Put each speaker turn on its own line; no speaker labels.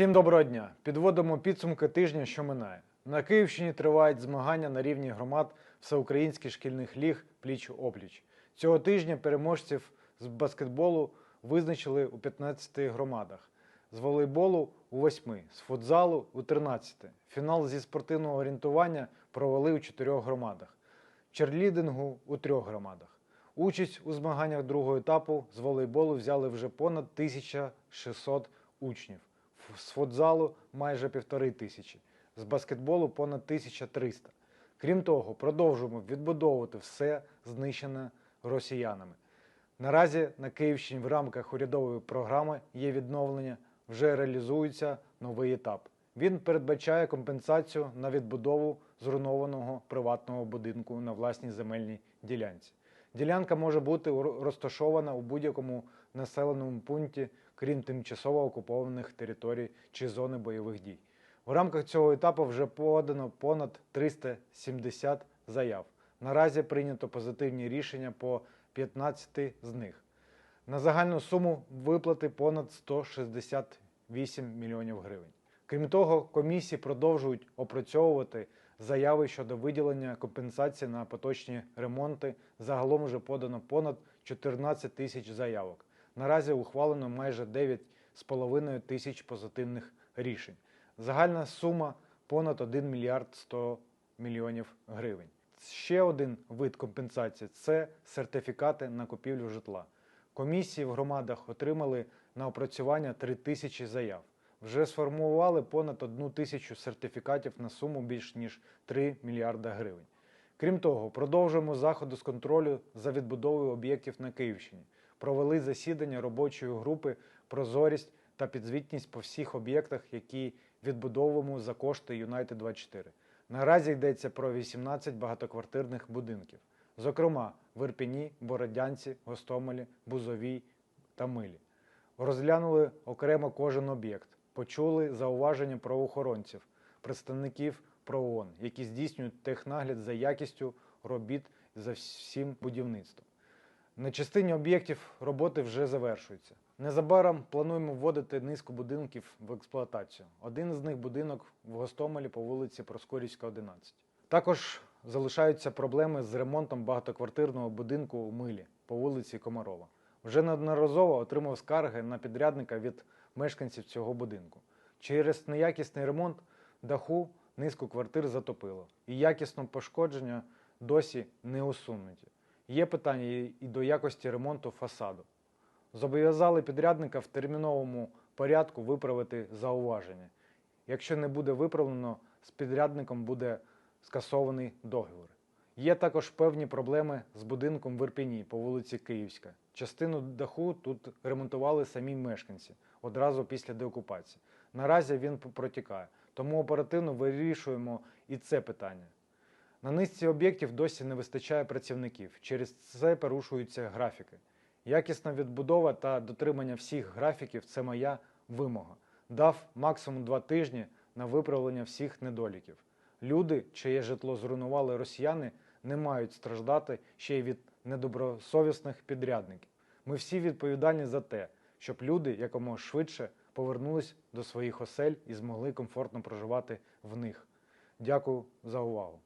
Всім доброго дня! Підводимо підсумки тижня, що минає. На Київщині тривають змагання на рівні громад всеукраїнських шкільних ліг пліч опліч. Цього тижня переможців з баскетболу визначили у 15 громадах, з волейболу у 8, з футзалу у 13. Фінал зі спортивного орієнтування провели у 4 громадах, черлідингу у 3 громадах. Участь у змаганнях другого етапу з волейболу взяли вже понад 1600 учнів, з футзалу майже півтори тисячі, з баскетболу понад 1300. Крім того, продовжуємо відбудовувати все знищене росіянами. Наразі на Київщині в рамках урядової програми є відновлення, вже реалізується новий етап. Він передбачає компенсацію на відбудову зруйнованого приватного будинку на власній земельній ділянці. Ділянка може бути розташована у будь-якому населеному пункті, крім тимчасово окупованих територій чи зони бойових дій. У рамках цього етапу вже подано понад 370 заяв. Наразі прийнято позитивні рішення по 15 з них. На загальну суму виплати понад 168 мільйонів гривень. Крім того, комісії продовжують опрацьовувати заяви щодо виділення компенсації на поточні ремонти. Загалом вже подано понад 14 тисяч заявок. Наразі ухвалено майже 9,5 тисяч позитивних рішень. Загальна сума понад 1 мільярд 100 мільйонів гривень. Ще один вид компенсації це сертифікати на купівлю житла. Комісії в громадах отримали на опрацювання 3 тисячі заяв. Вже сформували понад 1 тисячу сертифікатів на суму більш ніж 3 мільярда гривень. Крім того, продовжуємо заходи з контролю за відбудовою об'єктів на Київщині. Провели засідання робочої групи Прозорість та підзвітність по всіх об'єктах, які відбудовуємо за кошти Юнайтед 24. Наразі йдеться про 18 багатоквартирних будинків, зокрема в Ірпіні, Бородянці, Гостомелі, Бузовій та Милі. Розглянули окремо кожен об'єкт, почули зауваження правоохоронців, представників ПРООН, які здійснюють технагляд за якістю робіт за всім будівництвом. На частині об'єктів роботи вже завершуються. Незабаром плануємо вводити низку будинків в експлуатацію. Один з них будинок в Гостомелі по вулиці Проскурівська, 11. Також залишаються проблеми з ремонтом багатоквартирного будинку у Милі по вулиці Комарова. Вже неодноразово отримав скарги на підрядника від мешканців цього будинку. Через неякісний ремонт даху низку квартир затопило, і якісно пошкодження досі не усунуті. Є питання і до якості ремонту фасаду. Зобов'язали підрядника в терміновому порядку виправити зауваження. Якщо не буде виправлено, з підрядником буде скасований договір. Є також певні проблеми з будинком в Ірпіні по вулиці Київська. Частину даху тут ремонтували самі мешканці одразу після деокупації. Наразі він протікає, тому оперативно вирішуємо і це питання. На низці об'єктів досі не вистачає працівників. Через це порушуються графіки. Якісна відбудова та дотримання всіх графіків це моя вимога. Дав максимум два тижні на виправлення всіх недоліків. Люди, чиє житло зруйнували росіяни, не мають страждати ще й від недобросовісних підрядників. Ми всі відповідальні за те, щоб люди якомога швидше повернулись до своїх осель і змогли комфортно проживати в них. Дякую за увагу.